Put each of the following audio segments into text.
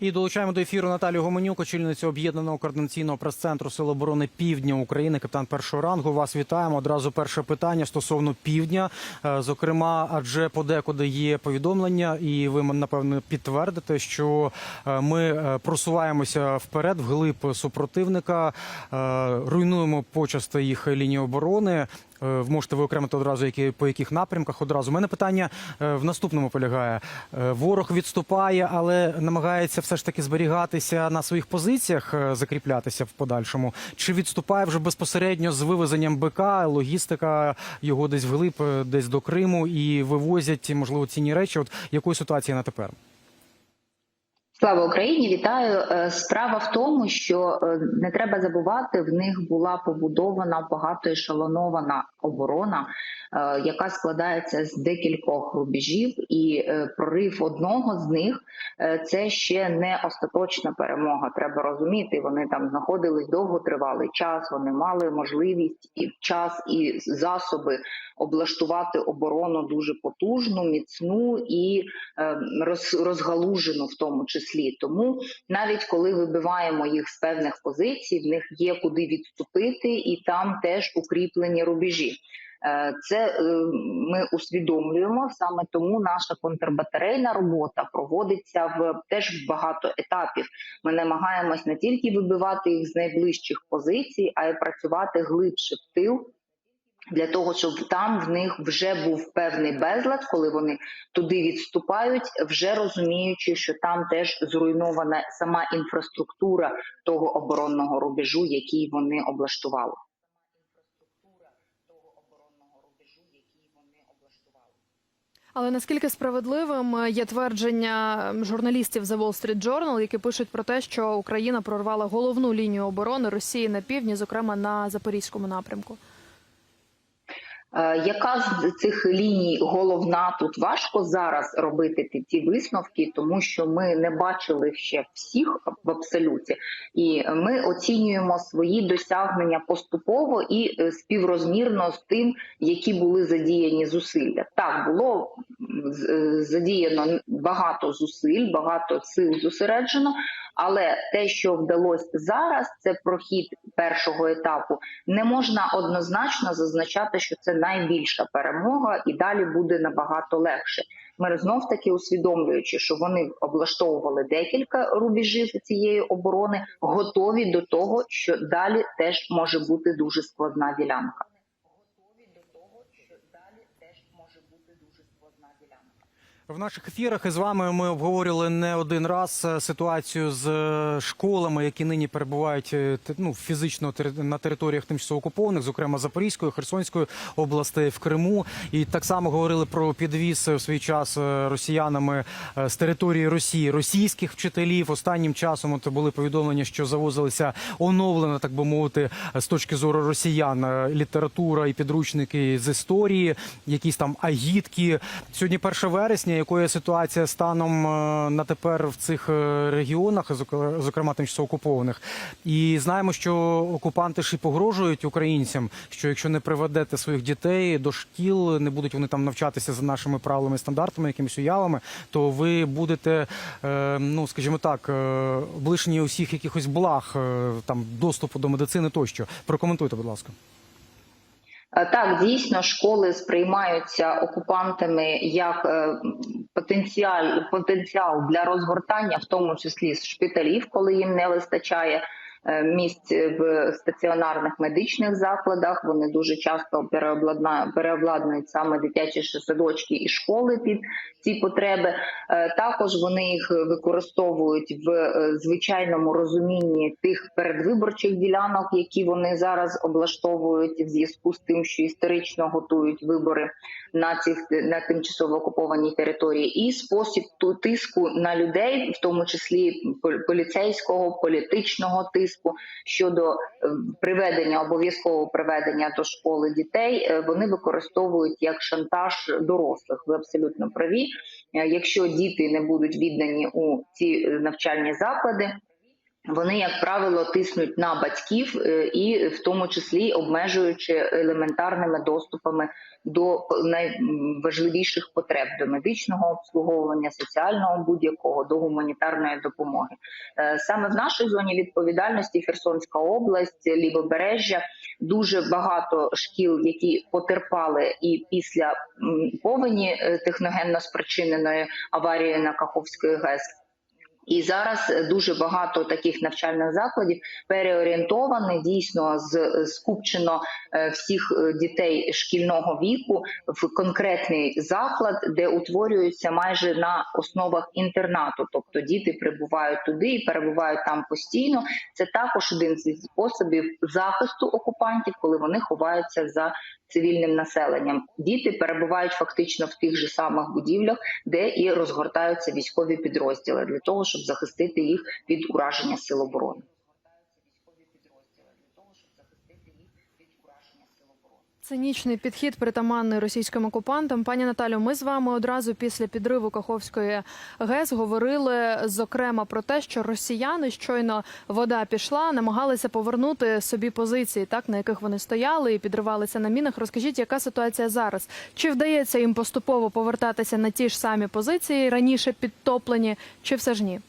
І долучаємо до ефіру Наталію Гоменюк, очільницю об'єднаного координаційного прес-центру Сил оборони Півдня України, капітан першого рангу. Вас вітаємо. Одразу перше питання стосовно півдня. Е, Зокрема, адже подекуди є повідомлення, і ви напевно підтвердите, що е, ми е, просуваємося вперед, вглиб супротивника, руйнуємо почасти їх лінії оборони. Е, Можете виокремити одразу, які по яких напрямках одразу. У мене питання е, в наступному полягає: Е, ворог відступає, але намагається все ж таки зберігатися на своїх позиціях, закріплятися в подальшому. Чи відступає вже безпосередньо з вивезенням БК, логістика його десь вглиб, десь до Криму і вивозять можливо цінні речі? От якої ситуації на тепер? Слава Україні, вітаю. Е, Справа в тому, що е, не треба забувати, в них була побудована багатоешелонована оборона, е, яка складається з декількох рубежів, і е, прорив одного з них е, це ще не остаточна перемога. Треба розуміти, вони там знаходились довготривалий час. Вони мали можливість і час, і засоби облаштувати оборону дуже потужну, міцну і розгалужену в тому числі. Тому навіть коли вибиваємо їх з певних позицій, в них є куди відступити, і там теж укріплені рубежі. Е, Це е, ми усвідомлюємо саме тому наша контрбатарейна робота проводиться в теж в багато етапів. Ми намагаємось не тільки вибивати їх з найближчих позицій, а й працювати глибше в тил для того, щоб там в них вже був певний безлад, коли вони туди відступають, вже розуміючи, що там теж зруйнована сама інфраструктура того оборонного рубежу, який вони облаштували. Але наскільки справедливим є твердження журналістів The Wall Street Journal, які пишуть про те, що Україна прорвала головну лінію оборони Росії на півдні, зокрема на запорізькому напрямку? Е, Яка з цих ліній головна тут важко зараз робити ті висновки, тому що ми не бачили ще всіх в абсолюті, і ми оцінюємо свої досягнення поступово і е, співрозмірно з тим, які були задіяні зусилля. Так було е, задіяно багато зусиль, багато сил зосереджено. Але те, що вдалося зараз, це прохід першого етапу. Не можна однозначно зазначати, що це найбільша перемога, і далі буде набагато легше. Ми знов таки усвідомлюючи, що вони облаштовували декілька рубежів цієї оборони, готові до того, що далі теж може бути дуже складна ділянка. Готові до того, що далі теж може бути дуже складна ділянка. В наших ефірах із вами ми обговорювали не один раз е, ситуацію з е, школами, які нині перебувають е, ну, фізично на територіях тимчасово окупованих, зокрема Запорізької, Херсонської областей в Криму. І так само говорили про підвіз в свій час росіянами з території Росії російських вчителів. Останнім часом от були повідомлення, що завозилися оновлена, так би мовити, з точки зору росіян література і підручники з історії, якісь там агітки. Сьогодні 1 вересня. Якою ситуація станом е, на тепер в цих е, регіонах, зокрема тимчасово окупованих? І знаємо, що окупанти ж і погрожують українцям, що якщо не приведете своїх дітей до шкіл, не будуть вони там навчатися за нашими правилами, стандартами, якимись уявами, то ви будете, е, ну скажімо так, облишені усіх якихось благ, там доступу до медицини тощо. Прокоментуйте, будь ласка. Е, Так, дійсно, школи сприймаються окупантами як е, потенціал, потенціал для розгортання, в тому числі з шпиталів, коли їм не вистачає місць в стаціонарних медичних закладах. Вони дуже часто переобладнують саме дитячі садочки і школи під ці потреби. Е, Також вони їх використовують в е, звичайному розумінні тих передвиборчих ділянок, які вони зараз облаштовують в зв'язку з тим, що історично готують вибори на цих на тимчасово окупованій території, і спосіб тиску на людей, в тому числі пол- поліцейського, політичного тиску щодо е, приведення обов'язкового приведення до школи дітей, е, вони використовують як шантаж дорослих. Ви абсолютно праві. Е, Якщо діти не будуть віддані у ці навчальні заклади. Вони, як правило, тиснуть на батьків е, і в тому числі обмежуючи елементарними доступами до найважливіших потреб до медичного обслуговування, соціального будь-якого до гуманітарної допомоги. Е, Саме в нашій зоні відповідальності Херсонська область, лівобережжя, дуже багато шкіл, які потерпали і після повені е, техногенно спричиненої аварії на Каховської ГЕС. І зараз е, дуже багато таких навчальних закладів переорієнтовані дійсно з скупчено е, всіх е, дітей шкільного віку в конкретний заклад, де утворюються майже на основах інтернату. Тобто діти прибувають туди і перебувають там постійно. Це також один зі способів захисту окупантів, коли вони ховаються за цивільним населенням. Діти перебувають фактично в тих же самих будівлях, де і розгортаються військові підрозділи для того, щоб захистити їх від ураження сил оборони. Цинічний підхід притаманний російським окупантам. Пані Наталю, ми з вами одразу після підриву Каховської ГЕС говорили зокрема про те, що росіяни щойно вода пішла, намагалися повернути собі позиції, так на яких вони стояли і підривалися на мінах. Розкажіть, яка ситуація зараз? Чи вдається їм поступово повертатися на ті ж самі позиції раніше підтоплені, чи все ж ні?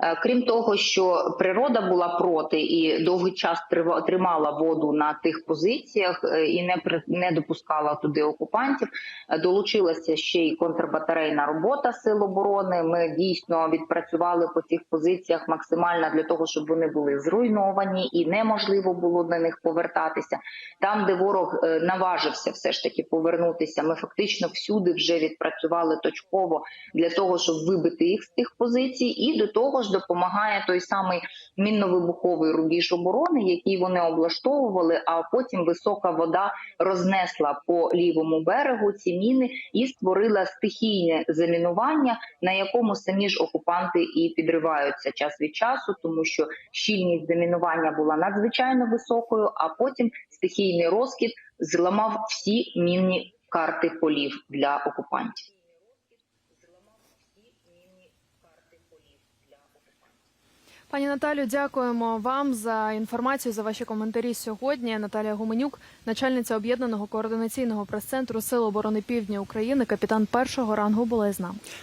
Е, Крім того, що природа була проти і довгий час тримала воду на тих позиціях е, і не не допускала туди окупантів. е, Долучилася ще й контрбатарейна робота сил оборони. Ми дійсно відпрацювали по цих позиціях максимально для того, щоб вони були зруйновані і неможливо було на них повертатися. Там, де ворог наважився все ж таки повернутися, ми фактично всюди вже відпрацювали точково для того, щоб вибити їх з тих позицій, і до того ж допомагає той самий мінно-вибуховий рубіж оборони, який вони облаштовували. А потім висока вода рознесла по лівому берегу ці міни і створила стихійне замінування, на якому самі ж окупанти і підриваються час від часу, тому що щільність замінування була надзвичайно високою. А потім стихійний розкид зламав всі мінні карти полів для окупантів. Пані Наталю, дякуємо вам за інформацію за ваші коментарі сьогодні. Наталія Гуменюк, начальниця об'єднаного координаційного прес-центру Сил оборони Півдня України, капітан першого рангу, була з нами.